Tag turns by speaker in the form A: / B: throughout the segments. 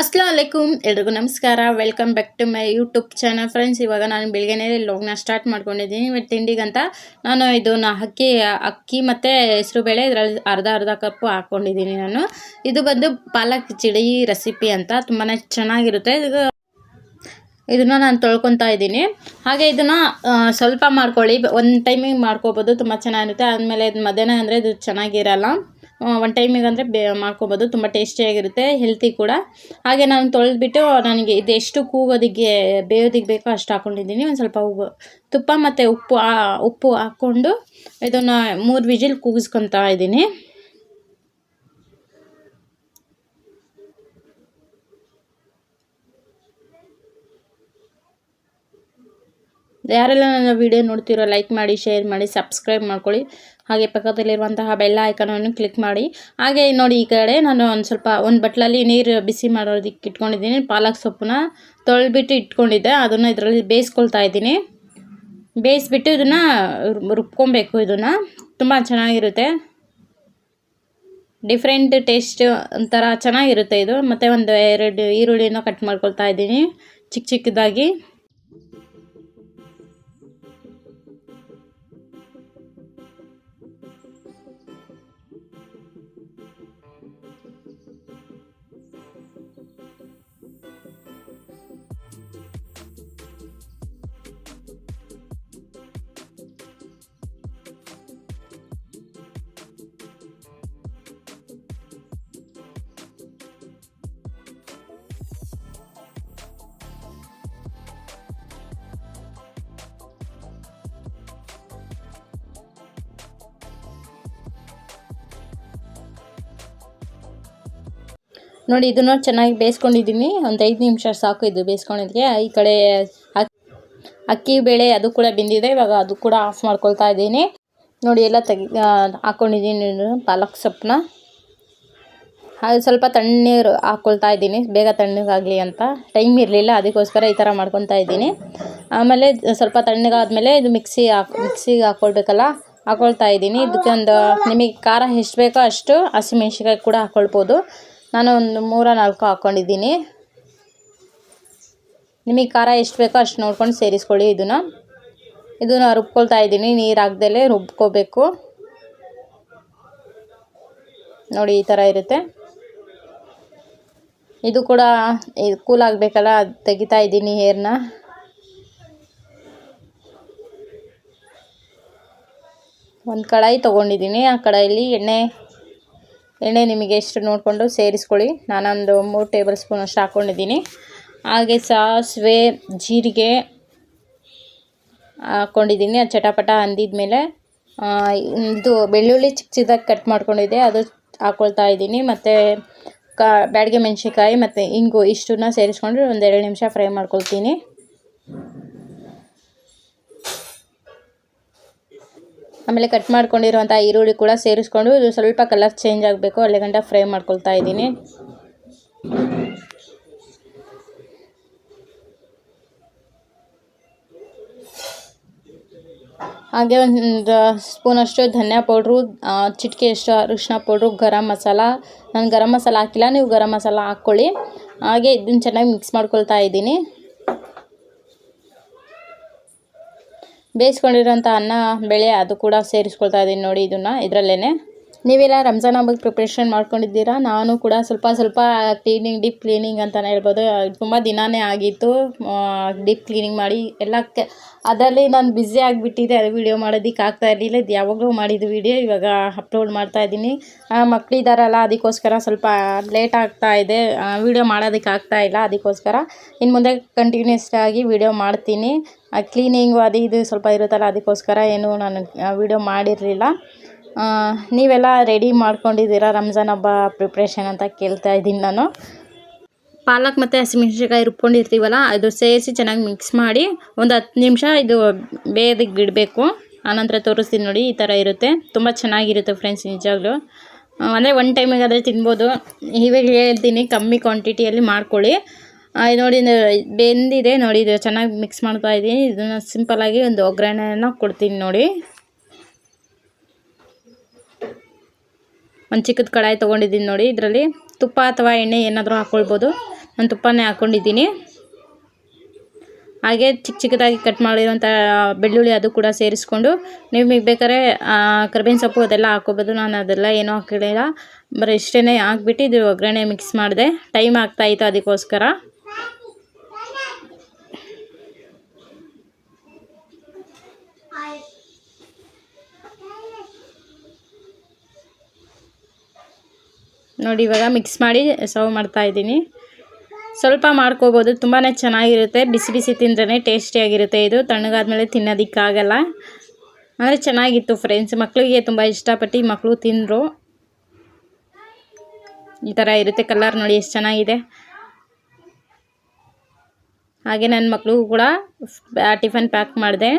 A: ಅಸ್ಲಾಂ ವಲೈಕುಮ್ ಎಲ್ರಿಗೂ ನಮಸ್ಕಾರ. Welcome back to my YouTube channel friends ಇವಾಗ ನಾನು ಬೆಳಗ್ಗೆನೇ ಲಾಗ್ನ ಸ್ಟಾರ್ಟ್ ಮಾಡ್ಕೊಂಡಿದ್ದೀನಿ. ಇವತ್ತು ತಿಂಡಿಗಂತ ನಾನು ಇದನ್ನ ಅಕ್ಕಿ ಅಕ್ಕಿ ಮತ್ತು ಹೆಸರುಬೇಳೆ ಇದರಲ್ಲಿ ಅರ್ಧ ಅರ್ಧ ಕಪ್ಪು ಹಾಕ್ಕೊಂಡಿದ್ದೀನಿ ನಾನು. ಇದು ಬಂದು ಪಾಲಕ್ ಚಿಡಿ ರೆಸಿಪಿ ಅಂತ. ತುಂಬಾ ಚೆನ್ನಾಗಿರುತ್ತೆ. ಇದು ಇದನ್ನು ನಾನು ತೊಳ್ಕೊತಾ ಇದ್ದೀನಿ. ಹಾಗೆ ಇದನ್ನು ಸ್ವಲ್ಪ ಮಾಡ್ಕೊಳ್ಳಿ. ಒಂದು ಟೈಮಿಗೆ ಮಾಡ್ಕೋಬೋದು. ತುಂಬ ಚೆನ್ನಾಗಿರುತ್ತೆ. ಆದಮೇಲೆ ಇದು ಮಧ್ಯಾಹ್ನ ಅಂದರೆ ಇದು ಚೆನ್ನಾಗಿರಲ್ಲ. ಒಂದು ಟೈಮಿಗೆ ಅಂದರೆ ಬೇ, ಮಾಡ್ಕೊಬೋದು. ತುಂಬ ಟೇಸ್ಟಿಯಾಗಿರುತ್ತೆ ಹೆಲ್ತಿ ಕೂಡ. ಹಾಗೆ ನಾನು ತೊಳೆದ್ಬಿಟ್ಟು ನನಗೆ ಇದು ಎಷ್ಟು ಬೇಯೋದಕ್ಕೆ ಬೇಕೋ ಅಷ್ಟು ಹಾಕ್ಕೊಂಡಿದ್ದೀನಿ ಒಂದು ಸ್ವಲ್ಪ ಉಪ್ಪು ತುಪ್ಪ ಮತ್ತು ಉಪ್ಪು ಉಪ್ಪು ಹಾಕ್ಕೊಂಡು ಇದನ್ನು ಮೂರು ವಿಜಿಲ್ ಕೂಗಿಸ್ಕೊತಾ ಇದ್ದೀನಿ. ಯಾರೆಲ್ಲ ನನ್ನ ವೀಡಿಯೋ ನೋಡ್ತಿರೋ ಲೈಕ್ ಮಾಡಿ ಶೇರ್ ಮಾಡಿ ಸಬ್ಸ್ಕ್ರೈಬ್ ಮಾಡ್ಕೊಳ್ಳಿ. ಹಾಗೆ ಪಕ್ಕದಲ್ಲಿರುವಂತಹ ಬೆಲ್ಲ ಐಕನನ್ನು ಕ್ಲಿಕ್ ಮಾಡಿ. ಹಾಗೆ ನೋಡಿ ಈ ಕಡೆ ನಾನು ಒಂದು ಸ್ವಲ್ಪ, ಒಂದು ಬಟ್ಲಲ್ಲಿ ನೀರು ಬಿಸಿ ಮಾಡೋದಕ್ಕೆ ಇಟ್ಕೊಂಡಿದ್ದೀನಿ. ಪಾಲಕ್ ಸೊಪ್ಪನ್ನ ತೊಳೆದ್ಬಿಟ್ಟು ಇಟ್ಕೊಂಡಿದ್ದೆ. ಅದನ್ನು ಇದರಲ್ಲಿ ಬೇಯಿಸ್ಕೊಳ್ತಾ ಇದ್ದೀನಿ. ಬೇಯಿಸ್ಬಿಟ್ಟು ಇದನ್ನು ರುಬ್ಕೊಬೇಕು ಇದನ್ನು. ತುಂಬ ಚೆನ್ನಾಗಿರುತ್ತೆ. ಡಿಫ್ರೆಂಟ್ ಟೇಸ್ಟ್ ಒಂಥರ ಚೆನ್ನಾಗಿರುತ್ತೆ ಇದು. ಮತ್ತು ಒಂದು ಎರಡು ಈರುಳ್ಳಿನ ಕಟ್ ಮಾಡ್ಕೊಳ್ತಾ ಇದ್ದೀನಿ. ಚಿಕ್ಕ ಚಿಕ್ಕದಾಗಿ. ನೋಡಿ, ಇದನ್ನು ಚೆನ್ನಾಗಿ ಬೇಯಿಸ್ಕೊಂಡಿದ್ದೀನಿ. ಒಂದು ಐದು ನಿಮಿಷ ಸಾಕು ಇದು ಬೇಯಿಸ್ಕೊಂಡಿದ್ದೆ ಈ ಕಡೆ ಅಕ್ಕಿ ಬೇಳೆ ಅದು ಕೂಡ ಬೆಂದಿದೆ. ಇವಾಗ ಅದು ಕೂಡ ಆಫ್ ಮಾಡ್ಕೊಳ್ತಾ ಇದ್ದೀನಿ. ನೋಡಿ, ಎಲ್ಲ ತೆಗಿ ಹಾಕ್ಕೊಂಡಿದ್ದೀನಿ ಪಾಲಕ್ ಸೊಪ್ಪನ್ನ. ಅದು ಸ್ವಲ್ಪ ತಣ್ಣೀರು ಹಾಕ್ಕೊಳ್ತಾ ಇದ್ದೀನಿ. ಬೇಗ ತಣ್ಣಗಾಗಲಿ ಅಂತ. ಟೈಮ್ ಇರಲಿಲ್ಲ, ಅದಕ್ಕೋಸ್ಕರ ಈ ಥರ ಮಾಡ್ಕೊತಾ ಇದ್ದೀನಿ. ಆಮೇಲೆ ಸ್ವಲ್ಪ ತಣ್ಣಗಾದ್ಮೇಲೆ ಇದು ಮಿಕ್ಸಿ ಹಾಕ್, ಮಿಕ್ಸಿಗೆ ಹಾಕ್ಕೊಳ್ಬೇಕಲ್ಲ ಹಾಕ್ಕೊಳ್ತಾ ಇದ್ದೀನಿ. ಇದಕ್ಕೆ ಒಂದು ನಿಮಗೆ ಖಾರ ಎಷ್ಟು ಬೇಕೋ ಅಷ್ಟು ಹಸಿಮೆಣ್ಸಿಕಾಯಿ ಕೂಡ ಹಾಕ್ಕೊಳ್ಬೋದು ನಾನು ಒಂದು ಮೂರ, ನಾಲ್ಕು ಹಾಕ್ಕೊಂಡಿದ್ದೀನಿ ನಿಮಗೆ ಖಾರ ಎಷ್ಟು ಬೇಕೋ ಅಷ್ಟು ನೋಡ್ಕೊಂಡು ಸೇರಿಸ್ಕೊಳ್ಳಿ ಇದನ್ನು. ಇದನ್ನು ರುಬ್ಕೊಳ್ತಾ ಇದ್ದೀನಿ, ನೀರು ಹಾಕ್ದಲೇ ರುಬ್ಕೋಬೇಕು. ನೋಡಿ, ಈ ಥರ ಇರುತ್ತೆ. ಇದು ಕೂಡ ಇದು ಕೂಲ್ ಆಗಬೇಕಲ್ಲ, ಅದು ತೆಗಿತಾ ಇದ್ದೀನಿ ಹೇರ್ನ. ಒಂದು ಕಡಾಯಿ ತೊಗೊಂಡಿದ್ದೀನಿ, ಆ ಕಡಾಯಲ್ಲಿ ಎಣ್ಣೆ ಎಣ್ಣೆ ನಿಮಗೆ ಎಷ್ಟು ನೋಡಿಕೊಂಡು ಸೇರಿಸ್ಕೊಳ್ಳಿ. ನಾನೊಂದು ಮೂರು ಟೇಬಲ್ ಸ್ಪೂನ್ ಅಷ್ಟು ಹಾಕ್ಕೊಂಡಿದ್ದೀನಿ ಹಾಗೆ ಸಾಸಿವೆ, ಜೀರಿಗೆ ಹಾಕ್ಕೊಂಡಿದ್ದೀನಿ ಅದು ಚಟಪಟ ಅಂದಿದ ಮೇಲೆ ಇದು ಬೆಳ್ಳುಳ್ಳಿ ಚಿಕ್ಕ ಚಿಕ್ಕದಾಗಿ ಕಟ್ ಮಾಡ್ಕೊಂಡಿದ್ದೆ. ಅದು ಹಾಕ್ಕೊಳ್ತಾ ಇದ್ದೀನಿ. ಮತ್ತು ಕಾ, ಬ್ಯಾಡಿಗೆ ಮೆಣಸಿನ್ಕಾಯಿ ಮತ್ತು ಇಂಗು ಇಷ್ಟನ್ನ ಸೇರಿಸ್ಕೊಂಡು ಒಂದು ಎರಡು ನಿಮಿಷ ಫ್ರೈ ಮಾಡ್ಕೊಳ್ತೀನಿ. ಆಮೇಲೆ ಕಟ್ ಮಾಡ್ಕೊಂಡಿರುವಂಥ ಈರುಳ್ಳಿ ಕೂಡ ಸೇರಿಸ್ಕೊಂಡು ಇದು ಸ್ವಲ್ಪ ಕಲರ್ ಚೇಂಜ್ ಆಗಬೇಕು. ಅಲ್ಲಿ ಗಂಟ ಫ್ರೈ ಮಾಡ್ಕೊಳ್ತಾ ಇದ್ದೀನಿ. ಹಾಗೆ ಒಂದು ಸ್ಪೂನಷ್ಟು ಧನಿಯಾ ಪೌಡ್ರು ಚಿಟಿಕೆಯಷ್ಟು ಅರಿಶಿನ ಪೌಡ್ರು, ಗರಂ ಮಸಾಲ. ನಾನು ಗರಂ ಮಸಾಲ ಹಾಕಿಲ್ಲ, ನೀವು ಗರಂ ಮಸಾಲ ಹಾಕ್ಕೊಳ್ಳಿ. ಹಾಗೆ ಇದನ್ನು ಚೆನ್ನಾಗಿ ಮಿಕ್ಸ್ ಮಾಡ್ಕೊಳ್ತಾ ಇದ್ದೀನಿ. ಬೇಯಿಸ್ಕೊಂಡಿರೋಂಥ ಅನ್ನ ಬೇಳೆ ಅದು ಕೂಡ ಸೇರಿಸ್ಕೊಳ್ತಾ ಇದ್ದೀನಿ ನೋಡಿ ಇದನ್ನು ಇದರಲ್ಲೇ ನೀವೆಲ್ಲ ರಂಜಾನ್ ಹಬ್ಬಕ್ಕೆ ಪ್ರಿಪ್ರೇಷನ್ ಮಾಡ್ಕೊಂಡಿದ್ದೀರಾ? ನಾನು ಕೂಡ ಸ್ವಲ್ಪ ಸ್ವಲ್ಪ ಕ್ಲೀನಿಂಗ್ ಡೀಪ್ ಕ್ಲೀನಿಂಗ್ ಅಂತಲೇ ಹೇಳ್ಬೋದು. ತುಂಬ ದಿನಾನೇ ಆಗಿತ್ತು. ಡೀಪ್ ಕ್ಲೀನಿಂಗ್ ಮಾಡಿ ಎಲ್ಲ ಕೆ, ಅದರಲ್ಲಿ ನಾನು ಬ್ಯುಸಿ ಆಗಿಬಿಟ್ಟಿದ್ದೆ ಅದು ವೀಡಿಯೋ ಮಾಡೋದಕ್ಕೆ ಆಗ್ತಾ ಇರಲಿಲ್ಲ. ಇದು ಯಾವಾಗಲೂ ಮಾಡಿದ್ದು ವೀಡಿಯೋ ಇವಾಗ ಅಪ್ಲೋಡ್ ಮಾಡ್ತಾ ಇದ್ದೀನಿ. ಮಕ್ಕಳಿದ್ದಾರಲ್ಲ ಅದಕ್ಕೋಸ್ಕರ ಸ್ವಲ್ಪ ಲೇಟ್ ಆಗ್ತಾ ಇದೆ. ವೀಡಿಯೋ ಮಾಡೋದಕ್ಕೆ ಆಗ್ತಾ ಇಲ್ಲ. ಅದಕ್ಕೋಸ್ಕರ ಇನ್ನು ಮುಂದೆ ಕಂಟಿನ್ಯೂಸ್ ಆಗಿ ವೀಡಿಯೋ ಮಾಡ್ತೀನಿ. ಕ್ಲೀನಿಂಗು ಅದು ಇದು ಸ್ವಲ್ಪ ಇರುತ್ತಲ್ಲ, ಅದಕ್ಕೋಸ್ಕರ ಏನು ನಾನು ವೀಡಿಯೋ ಮಾಡಿರಲಿಲ್ಲ. ನೀವೆಲ್ಲ ರೆಡಿ ಮಾಡ್ಕೊಂಡಿದ್ದೀರಾ ರಂಜಾನ್ ಹಬ್ಬ ಪ್ರಿಪ್ರೇಷನ್ ಅಂತ ಕೇಳ್ತಾ ಇದ್ದೀನಿ ನಾನು. ಪಾಲಕ್ ಮತ್ತು ಹಸಿಮೆಣ್ಸಿನ್ಕಾಯಿ ರುಬ್ಕೊಂಡಿರ್ತೀವಲ್ಲ, ಅದು ಸೇರಿಸಿ ಚೆನ್ನಾಗಿ ಮಿಕ್ಸ್ ಮಾಡಿ ಒಂದು ಹತ್ತು ನಿಮಿಷ ಇದು ಬೇಯದಕ್ಕೆ ಬಿಡಬೇಕು ಆನಂತರ ತೋರಿಸ್ತೀನಿ ನೋಡಿ, ಈ ಥರ ಇರುತ್ತೆ. ತುಂಬ ಚೆನ್ನಾಗಿರುತ್ತೆ ಫ್ರೆಂಡ್ಸ್ ನಿಜವಾಗ್ಲೂ ಅಂದರೆ ಒನ್ ಟೈಮಿಗಾದರೆ ತಿನ್ಬೋದು. ಇವಾಗ ಹೇಳ್ತೀನಿ, ಕಮ್ಮಿ ಕ್ವಾಂಟಿಟಿಯಲ್ಲಿ ಮಾಡ್ಕೊಳ್ಳಿ. ಇದು ನೋಡಿ ಬೆಂದಿದೆ ನೋಡಿ, ಇದು ಚೆನ್ನಾಗಿ ಮಿಕ್ಸ್ ಮಾಡ್ತಾ ಇದ್ದೀನಿ. ಇದನ್ನು ಸಿಂಪಲ್ಲಾಗಿ ಒಂದು ಒಗ್ಗರಣೆಯನ್ನು ಕೊಡ್ತೀನಿ ನೋಡಿ. ಒಂದು ಚಿಕ್ಕದ ಕಡಾಯಿ ತೊಗೊಂಡಿದ್ದೀನಿ ನೋಡಿ. ಇದರಲ್ಲಿ ತುಪ್ಪ ಅಥವಾ ಎಣ್ಣೆ ಏನಾದರೂ ಹಾಕ್ಕೊಳ್ಬೋದು ನಾನು ತುಪ್ಪನೇ ಹಾಕ್ಕೊಂಡಿದ್ದೀನಿ ಹಾಗೆ ಚಿಕ್ಕ ಚಿಕ್ಕದಾಗಿ ಕಟ್ ಮಾಡಿರೋಂಥ ಬೆಳ್ಳುಳ್ಳಿ ಅದು ಕೂಡ ಸೇರಿಸ್ಕೊಂಡು ನಿಮಗೆ ಬೇಕಾದ್ರೆ ಕರ್ಬೇವಿನ ಸೊಪ್ಪು ಅದೆಲ್ಲ ಹಾಕ್ಕೋಬೋದು ನಾನು ಅದೆಲ್ಲ ಏನೂ ಹಾಕಿರಲಿಲ್ಲ ಬರೀ ಇಷ್ಟೇ ಹಾಕ್ಬಿಟ್ಟು ಇದು ಒಗ್ಗರಣೆ ಮಿಕ್ಸ್ ಮಾಡಿದೆ. ಟೈಮ್ ಆಗ್ತಾಯಿತ್ತು ಅದಕ್ಕೋಸ್ಕರ. ನೋಡಿ, ಇವಾಗ ಮಿಕ್ಸ್ ಮಾಡಿ ಸರ್ವ್ ಮಾಡ್ತಾ ಇದ್ದೀನಿ. ಸ್ವಲ್ಪ ಮಾಡ್ಕೋಬೋದು ತುಂಬಾ ಚೆನ್ನಾಗಿರುತ್ತೆ. ಬಿಸಿ ಬಿಸಿ ತಿಂದ್ರೇ ಟೇಸ್ಟಿಯಾಗಿರುತ್ತೆ ಇದು. ತಣ್ಣಗಾದ್ಮೇಲೆ ತಿನ್ನೋದಕ್ಕಾಗಲ್ಲ. ಅಂದರೆ ಚೆನ್ನಾಗಿತ್ತು ಫ್ರೆಂಡ್ಸ್ ಮಕ್ಕಳಿಗೆ ತುಂಬ ಇಷ್ಟಪಟ್ಟು ಮಕ್ಕಳು ತಿಂದರು. ಈ ಥರ ಇರುತ್ತೆ ಕಲರ್ ನೋಡಿ, ಎಷ್ಟು ಚೆನ್ನಾಗಿದೆ. ಹಾಗೆ ನನ್ನ ಮಕ್ಕಳಿಗೂ ಕೂಡ ಟಿಫನ್ ಪ್ಯಾಕ್ ಮಾಡಿದೆ.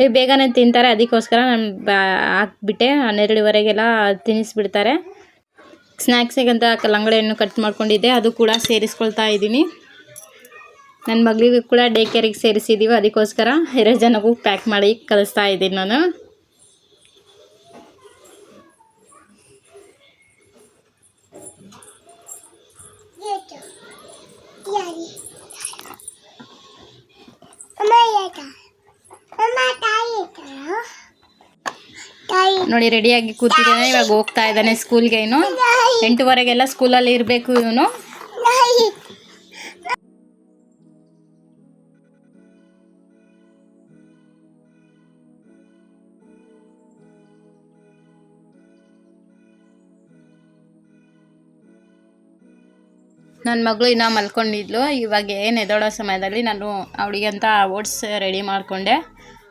A: ಈಗ ಬೇಗನೆ ತಿಂತಾರೆ, ಅದಕ್ಕೋಸ್ಕರ ನಾನು ಹಾಕ್ಬಿಟ್ಟೆ. ಹನ್ನೆರಡುವರೆಗೆಲ್ಲ ತಿನ್ನಿಸ್ಬಿಡ್ತಾರೆ. ಸ್ನ್ಯಾಕ್ಸಿಗಂತ ಕಲ್ಲಂಗಡಿಯನ್ನು ಕಟ್ ಮಾಡ್ಕೊಂಡಿದ್ದೆ, ಅದು ಕೂಡ ಸೇರಿಸ್ಕೊಳ್ತಾ ಇದ್ದೀನಿ. ನನ್ನ ಮಗಳಿಗೂ ಕೂಡ ಡೇ ಕೇರಿಗೆ ಸೇರಿಸಿದ್ದೀವಿ ಅದಕ್ಕೋಸ್ಕರ ಎರಡು ಜನಗೂ ಪ್ಯಾಕ್ ಮಾಡಿ ಕಲಿಸ್ತಾ ಇದ್ದೀನಿ ನಾನು. ನೋಡಿ ರೆಡಿಯಾಗಿ ಕೂತಿದ್ದಾನೆ. ಇವಾಗ ಹೋಗ್ತಾ ಇದ್ದಾನೆ ಸ್ಕೂಲ್ಗೆ ಇನ್ನು. ಎಂಟುವರೆಗೆಲ್ಲ ಸ್ಕೂಲಲ್ಲಿ ಇರಬೇಕು ಇವನು. ನನ್ನ ಮಗಳು ಇನ್ನೂ ಮಲ್ಕೊಂಡಿದ್ಲು. ಇವಾಗ ಏನು ಎದೋಡೋ ಸಮಯದಲ್ಲಿ ನಾನು ಅವಳಿಗೆ ಅಂತ ಓಟ್ಸ್ ರೆಡಿ ಮಾಡಿಕೊಂಡೆ.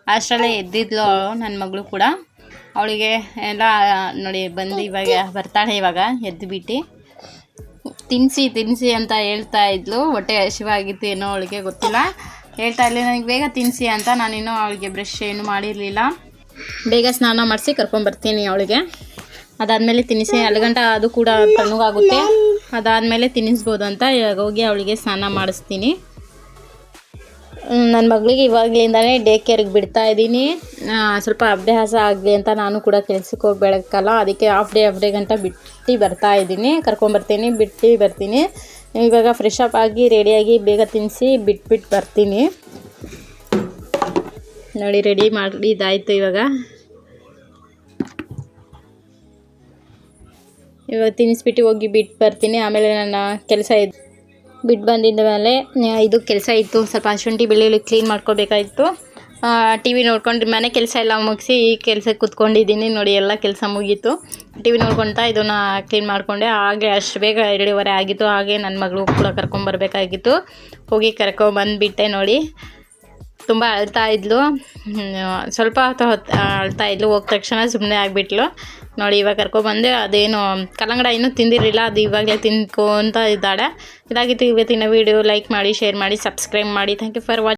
A: ಅಷ್ಟರಲ್ಲೇ ಎದ್ದಿದ್ಲು ನನ್ನ ಮಗಳು ಕೂಡ. ಅವಳಿಗೆ ಎಲ್ಲ, ನೋಡಿ, ಬಂದು ಇವಾಗ ಬರ್ತಾಳೆ ಇವಾಗ ಎದ್ದುಬಿಟ್ಟು ತಿನ್ನಿಸಿ ತಿನ್ನಿಸಿ ಅಂತ ಹೇಳ್ತಾ ಇದ್ಲು. ಹೊಟ್ಟೆ ಹಸಿವಾಗಿತ್ತು ಏನೋ ಅವಳಿಗೆ, ಗೊತ್ತಿಲ್ಲ. ಹೇಳ್ತಾ ಇರಲಿ ನನಗೆ ಬೇಗ ತಿನ್ನಿಸಿ ಅಂತ. ನಾನಿನ್ನೂ ಅವಳಿಗೆ ಬ್ರಷ್ ಏನು ಮಾಡಿರಲಿಲ್ಲ. ಬೇಗ ಸ್ನಾನ ಮಾಡಿಸಿ ಕರ್ಕೊಂಬರ್ತೀನಿ ಅವಳಿಗೆ. ಅದಾದಮೇಲೆ ತಿನ್ನಿಸಿ ಗಂಟೆ ಅದು ಕೂಡ ತಣ್ಣಗಾಗುತ್ತೆ. ಅದಾದಮೇಲೆ ತಿನ್ನಿಸ್ಬೋದು ಅಂತ ಇವಾಗ ಹೋಗಿ ಅವಳಿಗೆ ಸ್ನಾನ ಮಾಡಿಸ್ತೀನಿ. ನನ್ನ ಮಗಳಿಗೆ ಇವಾಗಲಿಂದನೇ ಡೇ ಕೇರ್ಗೆ ಬಿಡ್ತಾ ಇದ್ದೀನಿ. ಸ್ವಲ್ಪ ಅಭ್ಯಾಸ ಆಗಲಿ ಅಂತ ನಾನು ಕೂಡ ಕೆಲ್ಸಕ್ಕೆ ಹೋಗ್ಬೇಕಲ್ಲ, ಅದಕ್ಕೆ ಹಾಫ್ ಡೇ ಹಾಫ್ ಡೇ ಗಂಟ ಬಿಟ್ಟು ಬರ್ತಾ ಇದ್ದೀನಿ. ಕರ್ಕೊಂಬರ್ತೀನಿ ಬಿಟ್ಟು ಬರ್ತೀನಿ. ಇವಾಗ ಫ್ರೆಶ್ ಅಪ್ ಆಗಿ ರೆಡಿಯಾಗಿ ಬೇಗ ತಿನ್ನಿಸಿ ಬಿಟ್ಬಿಟ್ಟು ಬರ್ತೀನಿ. ನೋಡಿ ರೆಡಿ ಮಾಡಿ ಇದಾಯಿತು ಇವಾಗ. ಇವಾಗ ತಿನ್ನಿಸ್ಬಿಟ್ಟು ಹೋಗಿ ಬಿಟ್ಟು ಬರ್ತೀನಿ. ಆಮೇಲೆ ನನ್ನ ಕೆಲಸ ಇದ್ದು ಬಿಟ್ಟು ಬಂದಿದ್ದ ಮೇಲೆ ಇದು ಕೆಲಸ ಇತ್ತು. ಸ್ವಲ್ಪ ಶುಂಠಿ ಬೆಳ್ಳುಳ್ಳಿ ಕ್ಲೀನ್ ಮಾಡ್ಕೋಬೇಕಾಯಿತು. ಟಿ ವಿ ನೋಡ್ಕೊಂಡು ಮನೆ ಕೆಲಸ ಎಲ್ಲ ಮುಗಿಸಿ ಈ ಕೆಲಸಕ್ಕೆ ಕೂತ್ಕೊಂಡಿದ್ದೀನಿ. ನೋಡಿ, ಎಲ್ಲ ಕೆಲಸ ಮುಗೀತು. ಟಿ ವಿ ನೋಡ್ಕೊತಾ ಇದನ್ನು ಕ್ಲೀನ್ ಮಾಡಿಕೊಂಡೆ. ಹಾಗೆ ಅಷ್ಟು ಬೇಗ ಎರಡೂವರೆ ಆಗಿತ್ತು. ಹಾಗೆ ನನ್ನ ಮಗಳು ಕೂಡ ಕರ್ಕೊಂಬರ್ಬೇಕಾಗಿತ್ತು ಹೋಗಿ ಕರ್ಕೊಂಬಂದುಬಿಟ್ಟೆ ನೋಡಿ. ತುಂಬ ಅಳ್ತಾ ಇದ್ಲು. ಸ್ವಲ್ಪ ಹೊತ್ತು ಹೊತ್ತು ಅಳ್ತಾ ಇದ್ಲು. ಹೋದ ತಕ್ಷಣ ಸುಮ್ಮನೆ ಆಗಿಬಿಟ್ಲು. ನೋಡಿ, ಇವಾಗ ಕರ್ಕೊಬಂದೆ ಅದೇನು ಕಲ್ಲಂಗಡ ಇನ್ನೂ ತಿಂದಿರಲಿಲ್ಲ. ಅದು ಇವಾಗಲೇ ತಿನ್ಕೊಂತ ಇದ್ದಾಳೆ. ಇದಾಗಿತ್ತು ಇವತ್ತಿನ ವೀಡಿಯೋ ಲೈಕ್ ಮಾಡಿ ಶೇರ್ ಮಾಡಿ ಸಬ್ಸ್ಕ್ರೈಬ್ ಮಾಡಿ. Thank you for watch